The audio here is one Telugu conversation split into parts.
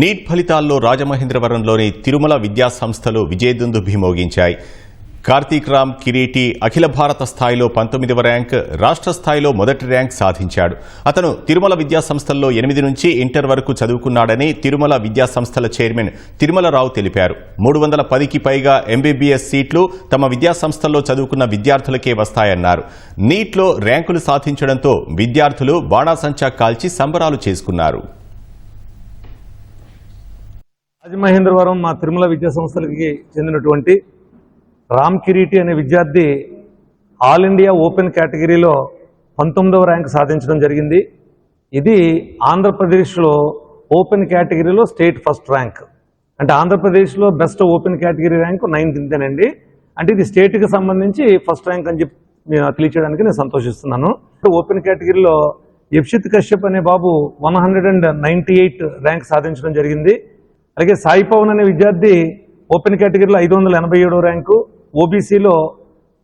నీట్ ఫలితాల్లో రాజమహేంద్రవరంలోని తిరుమల విద్యా సంస్థలు భీమోగించాయి. కార్తీక్ రామ్ కిరీటి అఖిల భారత స్థాయిలో పంతొమ్మిదవ ర్యాంక్ రాష్ట్ర స్థాయిలో మొదటి ర్యాంక్ సాధించాడు. అతను తిరుమల విద్యాసంస్థల్లో ఎనిమిది నుంచి ఇంటర్ వరకు చదువుకున్నాడని తిరుమల విద్యా సంస్థల చైర్మన్ తిరుమలరావు తెలిపారు. మూడు వందల పదికి పైగా ఎంబీబీఎస్ సీట్లు తమ విద్యాసంస్థల్లో చదువుకున్న విద్యార్థులకే వస్తాయన్నారు. నీట్లో ర్యాంకులు సాధించడంతో విద్యార్థులు బాణాసంచా కాల్చి సంబరాలు చేసుకున్నారు. రాజమహేంద్రవరం మా తిరుమల విద్యా సంస్థలకి చెందినటువంటి రామ్ కిరీటి అనే విద్యార్థి ఆల్ ఇండియా ఓపెన్ కేటగిరీలో పంతొమ్మిదవ ర్యాంక్ సాధించడం జరిగింది. ఇది ఆంధ్రప్రదేశ్లో ఓపెన్ కేటగిరీలో స్టేట్ ఫస్ట్ ర్యాంక్. అంటే ఆంధ్రప్రదేశ్లో బెస్ట్ ఓపెన్ కేటగిరీ ర్యాంక్ ఇంతేనండి. అంటే ఇది స్టేట్కి సంబంధించి ఫస్ట్ ర్యాంక్ అని చెప్పి నేను తెలియచేయడానికి నేను సంతోషిస్తున్నాను. ఓపెన్ కేటగిరీలో యక్షిత్ కశ్యప్ అనే బాబు one hundred and ninety eight rank సాధించడం జరిగింది. అలాగే సాయి పవన్ అనే విద్యార్థి ఓపెన్ కేటగిరీలో ఐదు వందల ఎనభై ఏడో ర్యాంకు ఓబీసీలో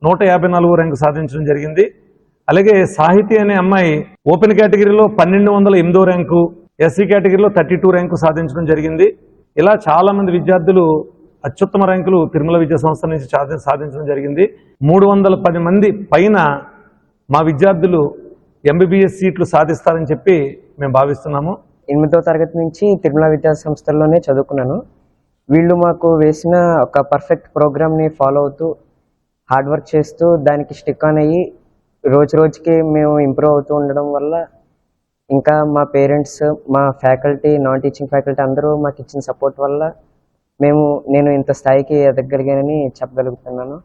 నూట యాభై నాలుగో ర్యాంకు సాధించడం జరిగింది. అలాగే సాహితీ అనే అమ్మాయి ఓపెన్ కేటగిరీలో పన్నెండు వందల ఎనిమిదో ర్యాంకు ఎస్సీ కేటగిరీలో థర్టీ టూ ర్యాంకు సాధించడం జరిగింది. ఇలా చాలామంది విద్యార్థులు అత్యుత్తమ ర్యాంకులు తిరుమల విద్యా సంస్థ నుంచి సాధి- సాధించడం జరిగింది. మూడు వందల పది మంది పైన మా విద్యార్థులు ఎంబీబీఎస్ సీట్లు సాధిస్తారని చెప్పి మేము భావిస్తున్నాము. ఎనిమిదో తరగతి నుంచి తిరుమల విద్యా సంస్థల్లోనే చదువుకున్నాను. వీళ్ళు మాకు వేసిన ఒక పర్ఫెక్ట్ ప్రోగ్రామ్ని ఫాలో అవుతూ హార్డ్ వర్క్ చేస్తూ దానికి స్టిక్ ఆన్ అయ్యి రోజు రోజుకి మేము ఇంప్రూవ్ అవుతూ ఉండడం వల్ల ఇంకా మా పేరెంట్స్ మా ఫ్యాకల్టీ నాన్ టీచింగ్ ఫ్యాకల్టీ అందరూ మాకు ఇచ్చిన సపోర్ట్ వల్ల మేము నేను ఇంత స్థాయికి ఎదగలిగానని చెప్పగలుగుతున్నాను.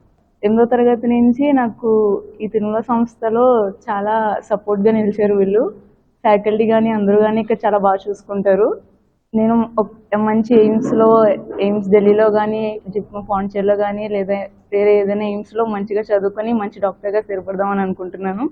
ఎనిమిదో తరగతి నుంచి నాకు ఈ తిరుమల సంస్థలో చాలా సపోర్ట్గా నిలిచారు వీళ్ళు. ఫ్యాకల్టీ కానీ అందరూ కానీ ఇక్కడ చాలా బాగా చూసుకుంటారు. నేను మంచి ఎయిమ్స్లో ఎయిమ్స్ ఢిల్లీలో కానీ జిప్మా పాండిచేరిలో కానీ లేదా వేరే ఏదైనా ఎయిమ్స్లో మంచిగా చదువుకొని మంచి డాక్టర్గా స్థిరపడదామని అనుకుంటున్నాను.